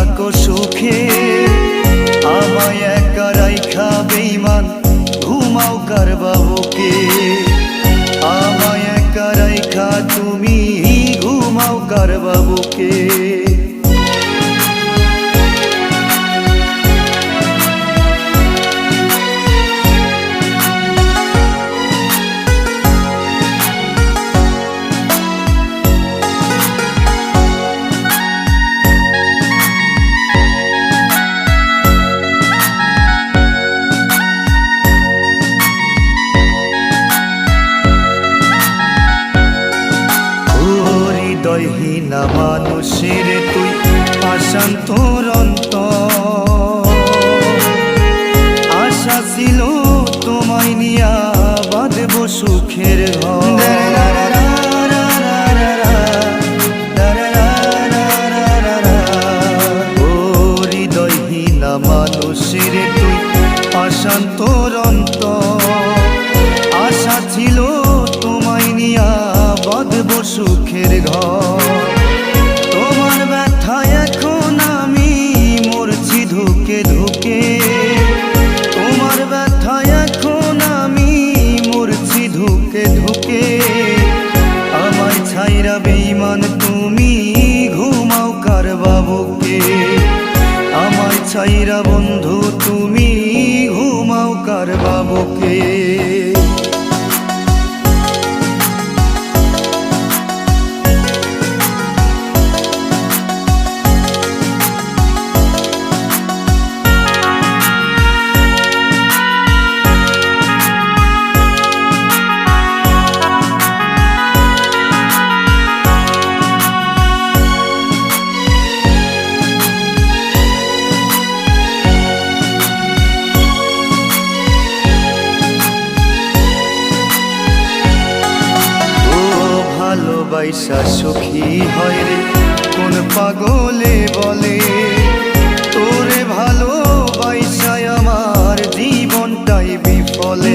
থাকো সুখে আমায় একা রাইখা বেইমান ঘুমাও কার বাবুকে। হৃদয়হীনা মানুষের তুই আশান্তর আশা ছিল তোমায় নিয়া বাঁধব সুখের আশা ছিল তোমায় নিয়া বাঁধব সুখের ঘর। বাবুকে ভালোবাসা সুখী হয় রে। কোন পাগলে বলে, তোরে ভালোবাসায় আমার জীবনটাই বিফলে।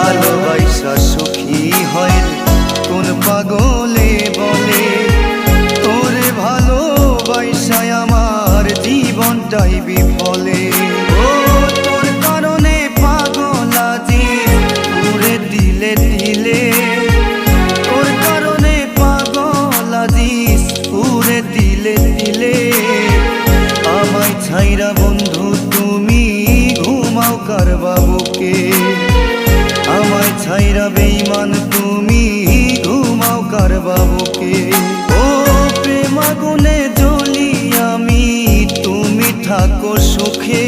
ভালোবাসা সুখী হয় কোন বলে, তোরে বিফলে। আমায় বন্ধু, তুমি ঘুমাও কার বাবুকে আমায় ছাইরা বেইমান তুমি ঘুমাও কার বাবুকে ও প্রেমাগুনে জ্বলি আমি, তুমি থাকো সুখে।